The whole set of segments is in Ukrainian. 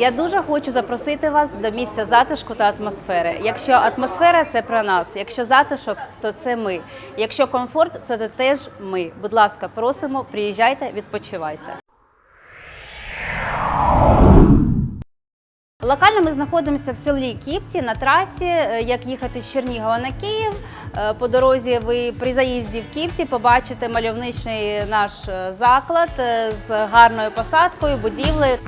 Я дуже хочу запросити вас до місця затишку та атмосфери. Якщо атмосфера це про нас, якщо затишок, то це ми. Якщо комфорт, це теж ми. Будь ласка, просимо, приїжджайте, відпочивайте. Локально ми знаходимося в селі Кіпті на трасі, е, як їхати з Чернігова на Київ. Е, По дорозі ви при заїзді в Кіпті побачите мальовничий наш е, заклад з гарною посадкою, будівлею.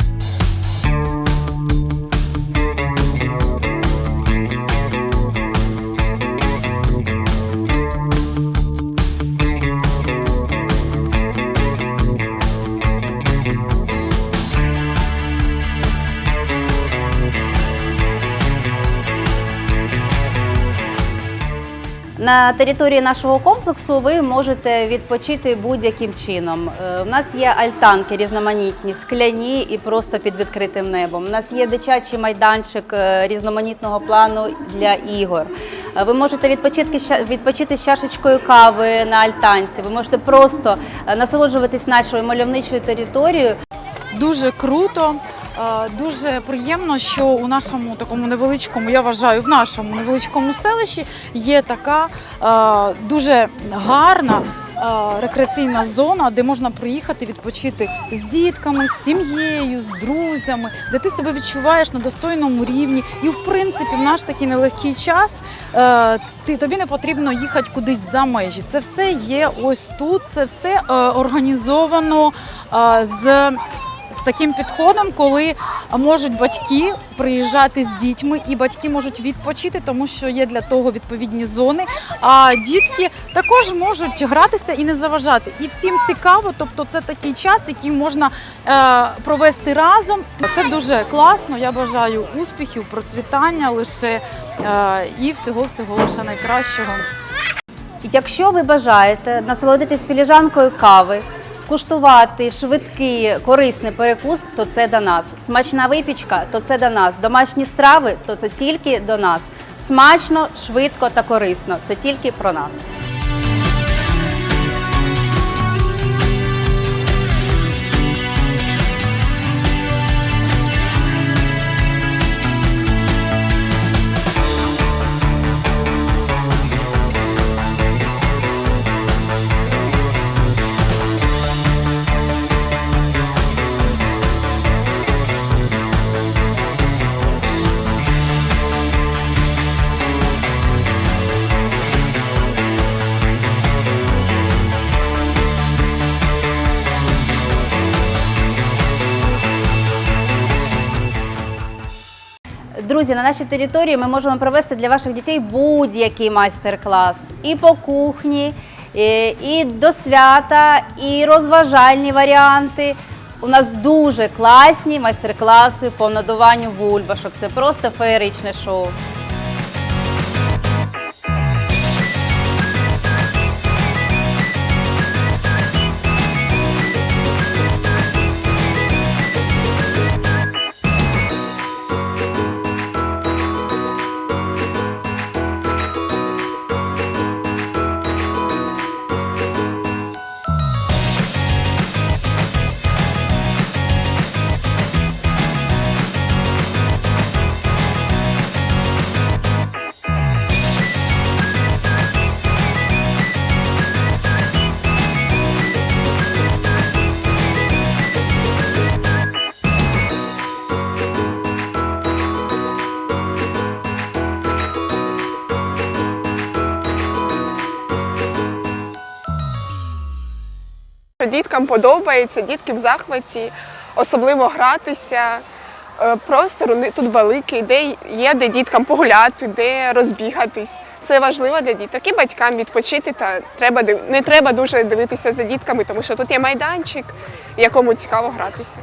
На території нашого комплексу ви можете відпочити будь-яким чином. Е, У нас є альтанки різноманітні, скляні і просто під відкритим небом. У нас є дитячий майданчик е, різноманітного плану для ігор. Е, Ви можете відпочити, відпочити з чашечкою кави на альтанці. Ви можете просто насолоджуватись нашою мальовничою територією. Дуже круто. Дуже приємно, що у нашому такому невеличкому, я вважаю, в нашому невеличкому селищі є така дуже гарна рекреаційна зона, де можна приїхати відпочити з дітками, з сім'єю, з друзями, де ти себе відчуваєш на достойному рівні. І в принципі, в наш такий нелегкий час ти тобі не потрібно їхати кудись за межі. Це все є ось тут. Це все е, організовано з таким підходом, коли можуть батьки приїжджати з дітьми, і батьки можуть відпочити, тому що є для того відповідні зони. А дітки також можуть гратися і не заважати. І всім цікаво, тобто це такий час, який можна е, провести разом. Це дуже класно. Я бажаю успіхів, процвітання лише е, і всього всього лише найкращого. Якщо ви бажаєте насолодитись філіжанкою кави, куштувати швидкий корисний перекус, то це до нас. Смачна випічка, то це до нас. Домашні страви, то це тільки до нас. Смачно, швидко та корисно. Це тільки про нас. Друзі, на нашій території ми можемо провести для ваших дітей будь-який майстер-клас і по кухні, і, до свята, і розважальні варіанти. У нас дуже класні майстер-класи по надуванню бульбашок. Це просто феєричне шоу. Діткам подобається, дітки в захваті, особливо гратися. Е, Простор тут великий, де є де діткам погуляти, де розбігатись. Це важливо для діток і батькам відпочити. Та треба не треба дуже дивитися за дітками, тому що тут є майданчик, в якому цікаво гратися.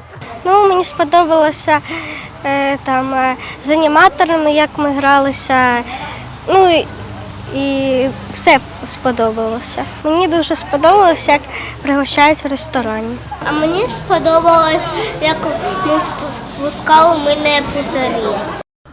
Ну, мені сподобалося е, там е, з аніматорами, як ми гралися. Ну і, все сподобалося. Мені дуже сподобалося, як пригощають в ресторані. А мені сподобалось, як ми спускали мене пузирі.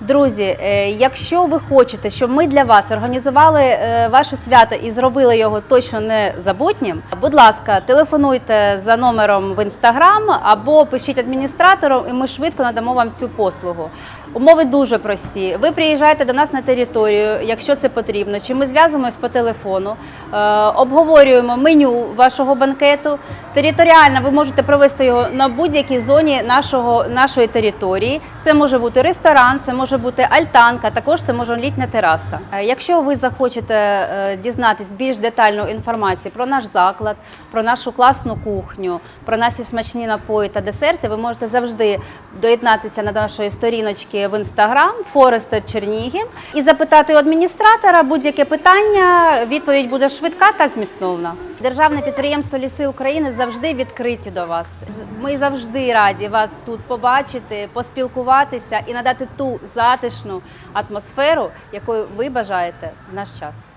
Друзі, е, якщо ви хочете, щоб ми для вас організували е, ваше свято і зробили його точно незабутнім, будь ласка, телефонуйте за номером в інстаграм або пишіть адміністратору, і ми швидко надамо вам цю послугу. Умови дуже прості. Ви приїжджаєте до нас на територію, якщо це потрібно, чи ми зв'язуємось по телефону, е, обговорюємо меню вашого банкету. Територіально ви можете провести його на будь-якій зоні нашого, нашої території. Це може бути ресторан, це може бути альтанка, також це може літня тераса. Е, Якщо ви захочете е, дізнатись більш детальну інформацію про наш заклад, про нашу класну кухню, про наші смачні напої та десерти, ви можете завжди доєднатися на нашої сторіночки в інстаграм Форестер Чернігів і запитати у адміністратора будь-яке питання. Відповідь буде швидка та змістовна. Державне підприємство Ліси України завжди відкриті до вас. Ми завжди раді вас тут побачити, поспілкуватися і надати ту затишну атмосферу, якою ви бажаєте в наш час.